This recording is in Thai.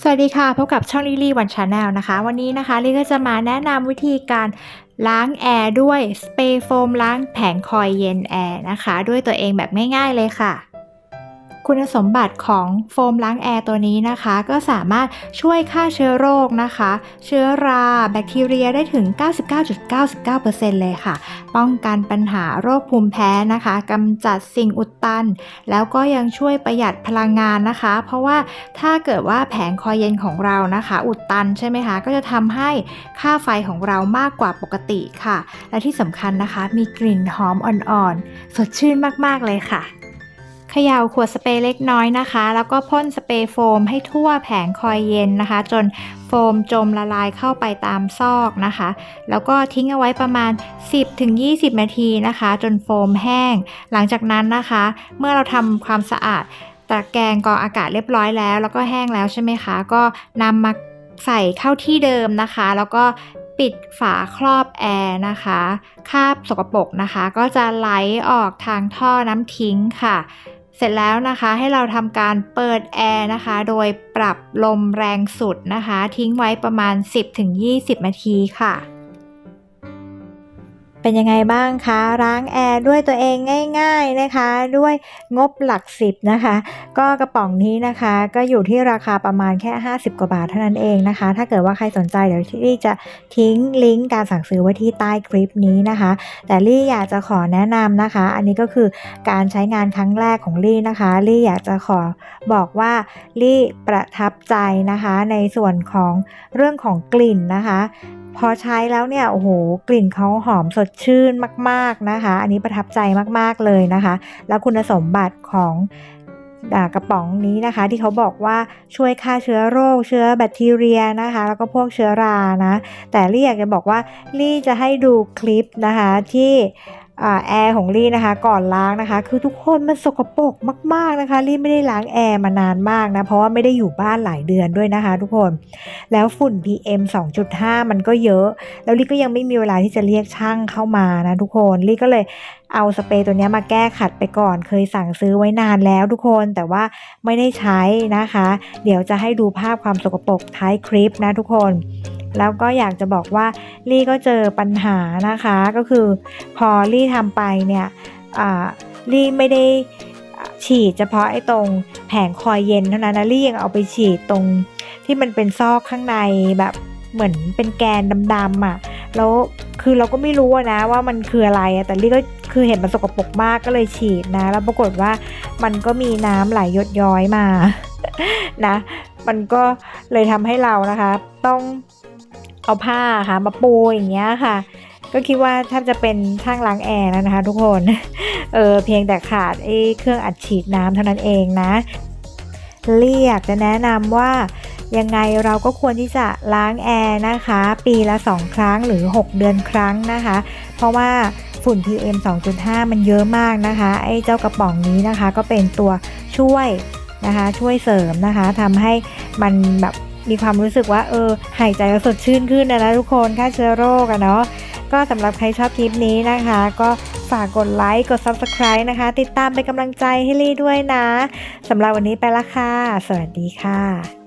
สวัสดีค่ะ พบกับช่องลิลี่วันชาแนลนะคะ วันนี้นะคะลิก็จะมาแนะนำวิธีการล้างแอร์ด้วยสเปรย์โฟมล้างแผงคอยเย็นแอร์นะคะ ด้วยตัวเองแบบง่ายๆเลยค่ะ คุณสมบัติของโฟมล้างแอร์ตัวนี้นะคะ ก็สามารถช่วยฆ่าเชื้อโรคนะคะ เชื้อราแบคทีเรียได้ถึง 99.99%เลยค่ะ ป้องกันปัญหาโรคภูมิแพ้นะคะกำจัดสิ่งอุดตัน แล้วก็ยังช่วยประหยัดพลังงานนะคะ เพราะว่าถ้าเกิดว่าแผงคอยเย็นของเรานะคะ อุดตันใช่ไหมคะก็จะทำให้ค่าไฟของเรามากกว่าปกติค่ะ และที่สำคัญนะคะ มีกลิ่นหอมอ่อนๆ สดชื่นมากๆเลยค่ะ เขย่าขวดสเปรย์เล็กน้อยนะคะ แล้วก็พ่นสเปรย์โฟมให้ทั่วแผงคอยเย็นนะคะ จนโฟมจมละลายเข้าไปตามซอกนะคะ แล้วก็ทิ้งเอาไว้ประมาณ 10-20 นาทีนะคะ จนโฟมแห้ง หลังจากนั้นนะคะ เมื่อเราทำความสะอาดตะแกรงกรองอากาศเรียบร้อยแล้ว แล้วก็แห้งแล้วใช่ไหมคะ ก็นำมาใส่เข้าที่เดิมนะคะ แล้วก็ปิดฝาครอบแอร์นะคะคาบสกปรกนะคะ ก็จะไหลออกทางท่อน้ำทิ้งค่ะ เสร็จแล้วนะคะให้เราทำการเปิดแอร์นะคะ โดยปรับลมแรงสุดนะคะ ทิ้งไว้ประมาณ 10-20นาทีค่ะ เป็นยังไงบ้างคะล้างแอร์ด้วยตัวเองง่าย ๆนะคะ ด้วยงบหลักสิบนะคะ ก็กระป๋องนี้นะคะ ก็อยู่ที่ราคาประมาณแค่ 50 กว่าบาทเท่านั้นเองนะคะ ถ้าเกิดว่าใครสนใจเดี๋ยวที่จะทิ้งลิงก์การสั่งซื้อไว้ที่ใต้คลิปนี้นะคะ แต่ลี่อยากจะขอแนะนำนะคะ อันนี้ก็คือการใช้งานครั้งแรกของลี่นะคะลี่อยากจะขอบอกว่าลี่ประทับใจนะคะ ในส่วนของเรื่องของกลิ่นนะคะ พอใช้แล้วเนี่ยโอ้โหกลิ่นเขาหอมสดชื่นมาก ๆนะคะ อันนี้ประทับใจมากๆเลยนะคะ แล้วคุณสมบัติของกระป๋องนี้นะคะ ที่เขาบอกว่าช่วยฆ่าเชื้อโรค เชื้อแบคทีเรียนะคะ แล้วก็พวกเชื้อรานะ แต่ลี่อยากจะบอกว่าลี่จะให้ดูคลิปนะคะที่ แอร์ของลี่นะคะ ก่อนล้างนะคะ คือทุกคนมันสกปรกมาก ๆนะคะลี่ไม่ได้ล้างแอร์มานานมากนะ เพราะว่าไม่ได้อยู่บ้านหลายเดือนด้วยนะคะ ทุกคนแล้วฝุ่น PM 2.5 มันก็เยอะ แล้วลี่ก็ยังไม่มีเวลาที่จะเรียกช่างเข้ามานะทุกคนลี่ก็เลยเอาสเปรย์ตัวนี้มาแก้ขัดไปก่อน เคยสั่งซื้อไว้นานแล้วทุกคนแต่ว่าไม่ได้ใช้นะคะ เดี๋ยวจะให้ดูภาพความสกปรกท้ายคลิปนะทุกคน แล้วก็อยากจะบอกว่าลี่ก็เจอปัญหานะคะก็คือพอลี่ทำไปเนี่ยลี่ไม่ได้ฉีดเฉพาะไอ้ตรงแผงคอยเย็นเท่านั้นนะลี่ยังเอาไปฉีดตรงที่มันเป็นซอกข้างในแบบเหมือนเป็นแกนดำๆอะแล้วคือเราก็ไม่รู้นะว่ามันคืออะไรแต่ลี่ก็คือเห็นมันสกปรกมากก็เลยฉีดนะ แล้วปรากฏว่ามันก็มีน้ำไหลยดย้อยมานะ มันก็เลยทำให้เรานะคะ ต้อง เอาผ้าค่ะมาปูอย่างเงี้ยค่ะ ก็คิดว่าถ้าจะเป็นช่างล้างแอร์แล้วนะคะ ทุกคนเออเพียงแต่ขาดไอ้เครื่องอัดฉีดน้ำเท่านั้นเองนะ เรียากจะแนะนำว่ายังไงเราก็ควรที่จะล้างแอร์นะคะ ปีละ 2 ครั้งหรือ 6 เดือนครั้งนะคะ เพราะว่าฝุ่น PM 2.5 มันเยอะมากนะคะ ไอ้เจ้ากระป๋องนี้นะคะ ก็เป็นตัวช่วยนะคะ ช่วยเสริมนะคะทำให้มันแบบ มีความรู้สึกว่าเออหายใจแล้วสดชื่นขึ้นนะนะทุกคนค่าเชื้อโรคอะเนาะก็สำหรับใครชอบคลิปนี้นะคะ ก็ฝากกดไลค์กด Subscribe นะคะ ติดตามเป็นกำลังใจให้ลี่ด้วยนะสำหรับวันนี้ไปละค่ะ สวัสดีค่ะ